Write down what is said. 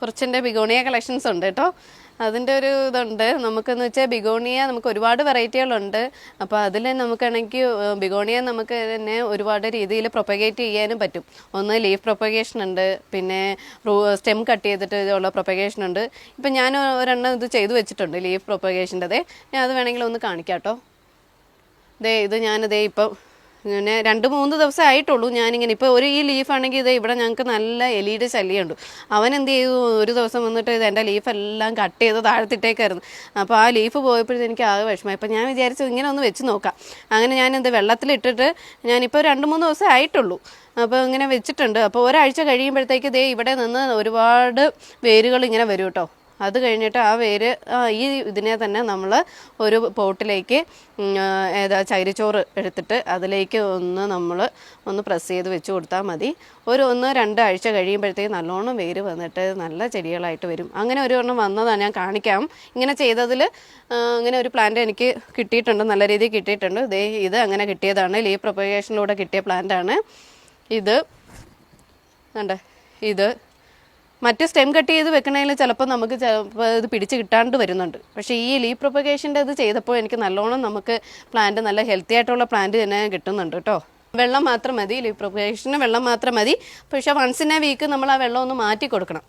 കുറച്ചെന്റെ begonia collections ഉണ്ട് കേട്ടോ. അതിന്റെ ഒരു ഇതുണ്ട്. നമുക്കെന്ന് വെച്ചാൽ ബിഗോണിയ നമുക്ക് ഒരുപാട് വെറൈറ്റികളുണ്ട്. അപ്പോൾ അതിൽ നമുക്കാണെങ്കിൽ ബിഗോണിയ നമുക്ക് തന്നെ ഒരുപാട് രീതിയിൽ പ്രൊപ്പഗേറ്റ് ചെയ്യാനും പറ്റും. ഒന്ന് ലീഫ് പ്രൊപ്പഗേഷൻ ഉണ്ട്. പിന്നെ സ്റ്റെം കട്ട് ചെയ്തിട്ട് ഉള്ള പ്രൊപ്പഗേഷൻ ഉണ്ട്. ഇപ്പം ഞാൻ ഒരെണ്ണം ഇത് ചെയ്തു വെച്ചിട്ടുണ്ട് ലീഫ് പ്രൊപ്പഗേഷന്റെ ഞാൻ അത് വേണമെങ്കിൽ ഒന്ന് കാണിക്കാം കേട്ടോ ദേ ഇത് ഞാനിതേ ഇപ്പം ഇങ്ങനെ രണ്ട് മൂന്ന് ദിവസം ആയിട്ടുള്ളൂ ഞാനിങ്ങനെ. ഇപ്പോൾ ഒരു ഈ ലീഫാണെങ്കിൽ ഇത് ഇവിടെ ഞങ്ങൾക്ക് നല്ല എലിയുടെ ശല്യമുണ്ട്. അവൻ എന്ത് ചെയ്തു? ഒരു ദിവസം വന്നിട്ട് ഇത് എന്റെ ലീഫെല്ലാം കട്ട് ചെയ്ത് താഴ്ത്തിട്ടേക്കായിരുന്നു. അപ്പോൾ ആ ലീഫ് പോയപ്പോഴത്തെ എനിക്ക് ആകെ വിഷമം ഇപ്പം ഞാൻ വിചാരിച്ചു ഇങ്ങനെ ഒന്ന് വെച്ച് നോക്കാം. അങ്ങനെ ഞാൻ എന്ത് വെള്ളത്തിലിട്ടിട്ട് ഞാനിപ്പോൾ രണ്ട് മൂന്ന് ദിവസം ആയിട്ടുള്ളൂ. അപ്പോൾ ഇങ്ങനെ വെച്ചിട്ടുണ്ട്. അപ്പോൾ ഒരാഴ്ച കഴിയുമ്പോഴത്തേക്ക് ദേ ഇവിടെ നിന്ന് ഒരുപാട് വേരുകൾ ഇങ്ങനെ വരും കേട്ടോ. അത് കഴിഞ്ഞിട്ട് ആ വേര് ഈ ഇതിനെ തന്നെ നമ്മൾ ഒരു പോട്ടിലേക്ക് ഏതാ ചകിരിച്ചോറ് എടുത്തിട്ട് അതിലേക്ക് ഒന്ന് നമ്മൾ ഒന്ന് പ്രസ് ചെയ്ത് വെച്ച് കൊടുത്താൽ മതി. ഒരു ഒന്ന് രണ്ടാഴ്ച കഴിയുമ്പോഴത്തേക്ക് നല്ലോണം വേര് വന്നിട്ട് നല്ല ചെടികളായിട്ട് വരും. അങ്ങനെ ഒരു എണ്ണം വന്നതാണ് ഞാൻ കാണിക്കാം. ഇങ്ങനെ ചെയ്തതിൽ അങ്ങനെ ഒരു പ്ലാന്റ് എനിക്ക് കിട്ടിയിട്ടുണ്ട് നല്ല രീതിയിൽ കിട്ടിയിട്ടുണ്ട്. ഇതേ ഇത് അങ്ങനെ കിട്ടിയതാണ്. ലീ പ്രൊപ്പഗേഷനിലൂടെ കിട്ടിയ പ്ലാന്റാണ് ഇത് കണ്ടേ? ഇത് മറ്റ് സ്റ്റെം കട്ട് ചെയ്ത് വെക്കണതിൽ ചിലപ്പോൾ നമുക്ക് ചിലപ്പോൾ ഇത് പിടിച്ച് കിട്ടാണ്ട് വരുന്നുണ്ട്. പക്ഷേ ഈ ലീ പ്രൊപ്പഗേഷന്റെ ഇത് ചെയ്തപ്പോൾ എനിക്ക് നല്ലോണം നമുക്ക് പ്ലാന്റ് നല്ല ഹെൽത്തി ആയിട്ടുള്ള പ്ലാന്റ് തന്നെ കിട്ടുന്നുണ്ട് കേട്ടോ വെള്ളം മാത്രം മതി ലീ പ്രൊപ്പഗേഷന് വെള്ളം മാത്രം മതി. പക്ഷേ വൺസ് ഇൻ എ വീക്ക് നമ്മൾ ആ വെള്ളം ഒന്ന് മാറ്റി കൊടുക്കണം.